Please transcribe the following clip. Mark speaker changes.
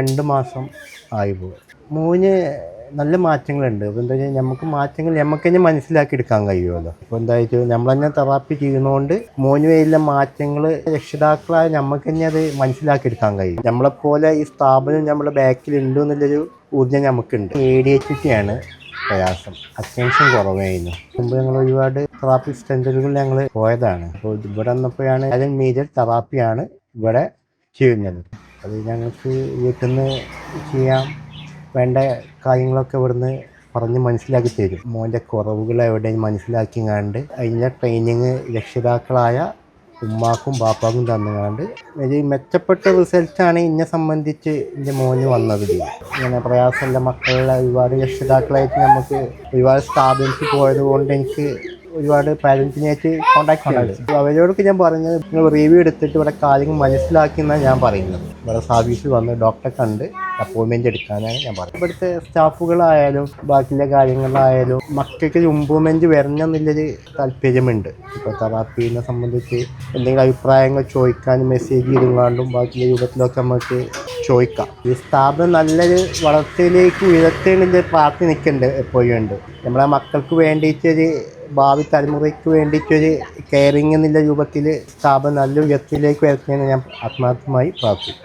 Speaker 1: രണ്ട് മാസം ആയി പോകും മൂന്ന് നല്ല മാറ്റങ്ങളുണ്ട്. അപ്പോൾ എന്താ വെച്ചാൽ നമുക്ക് മാറ്റങ്ങൾ നമുക്ക് തന്നെ മനസ്സിലാക്കി എടുക്കാൻ കഴിയുമല്ലോ. അപ്പോൾ എന്താ വെച്ചാൽ നമ്മൾ തന്നെ തെറാപ്പി ചെയ്യുന്നതുകൊണ്ട് മോന് വലിയ മാറ്റങ്ങൾ രക്ഷിതാക്കളായ നമുക്ക് തന്നെ അത് മനസ്സിലാക്കി എടുക്കാൻ കഴിയും. നമ്മളെപ്പോലെ ഈ സ്ഥാപനം നമ്മുടെ ബാക്കിൽ ഉണ്ട് എന്നുള്ളൊരു ഊർജം നമുക്കുണ്ട് എ ഡി എച്ച് ടി ആണ് പ്രയാസം. അറ്റൻഷൻ കുറവായിരുന്നു. മുമ്പ് ഞങ്ങൾ ഒരുപാട് തെറാപ്പി സെന്ററുകളിൽ ഞങ്ങൾ പോയതാണ്. അപ്പോൾ ഇവിടെ വന്നപ്പോഴാണ് അതിൽ മേജർ തെറാപ്പിയാണ് ഇവിടെ ചെയ്യുന്നത്. അത് ഞങ്ങൾക്ക് വീട്ടിൽ നിന്ന് ചെയ്യാം. വേണ്ട കാര്യങ്ങളൊക്കെ ഇവിടുന്ന് പറഞ്ഞ് മനസ്സിലാക്കി തരും. മോന്റെ കുറവുകൾ എവിടെയും മനസ്സിലാക്കി കണ്ട് അതിന്റെ ട്രെയിനിങ് രക്ഷിതാക്കളായ ഉമ്മാക്കും ബാപ്പാക്കും തന്നുകൊണ്ട് ഒരു മെച്ചപ്പെട്ട റിസൾട്ടാണ് എന്നെ സംബന്ധിച്ച് എന്റെ മോന് വന്നത്. ഇങ്ങനെ പ്രയാസമുള്ള മക്കളുടെ ഒരുപാട് രക്ഷിതാക്കളായിട്ട് നമുക്ക് ഒരുപാട് സ്ഥാപനത്തിൽ പോയത് കൊണ്ട് എനിക്ക് ഒരുപാട് പാരൻസിനായിട്ട് കോൺടാക്ട് ചെയ്യുന്നുണ്ട് അപ്പോൾ അവരോടൊക്കെ ഞാൻ പറഞ്ഞത് നിങ്ങൾ റിവ്യൂ എടുത്തിട്ട് ഇവിടെ കാര്യങ്ങൾ മനസ്സിലാക്കി എന്നാണ് ഞാൻ പറയുന്നത്. ഇവിടെ സർവീസിൽ വന്ന് ഡോക്ടറെ കണ്ട് അപ്പോയിൻമെന്റ് എടുക്കാനാണ് ഞാൻ പറയുന്നത്. ഇവിടുത്തെ സ്റ്റാഫുകളായാലും ബാക്കിയുള്ള കാര്യങ്ങളായാലും മക്കൾക്ക് ഇമ്പ്രൂവ്മെന്റ് വരണമെന്നുള്ളൊരു താല്പര്യമുണ്ട്. ഇപ്പോൾ തെറാപ്പീനെ സംബന്ധിച്ച് എന്തെങ്കിലും അഭിപ്രായങ്ങൾ ചോദിക്കാനും മെസ്സേജ് ചെയ്തുകൊണ്ടും ബാക്കിയുള്ള രൂപത്തിലൊക്കെ നമുക്ക് ചോദിക്കാം. ഈ സ്ഥാപനം നല്ലൊരു വളർച്ചയിലേക്ക് ഉയർത്തേണ്ട പ്രാർത്ഥന നിൽക്കുന്നുണ്ട് എപ്പോഴും ഉണ്ട്. നമ്മളെ മക്കൾക്ക് വേണ്ടിയിട്ടൊരു ഭാവി തലമുറയ്ക്ക് വേണ്ടിയിട്ടൊരു കെയറിങ് എന്നുള്ള രൂപത്തിൽ സ്ഥാപനം നല്ല ഉയർച്ചയിലേക്ക് വരുത്തുന്നതിന് ഞാൻ ആത്മാർത്ഥമായി പ്രാർത്ഥിക്കും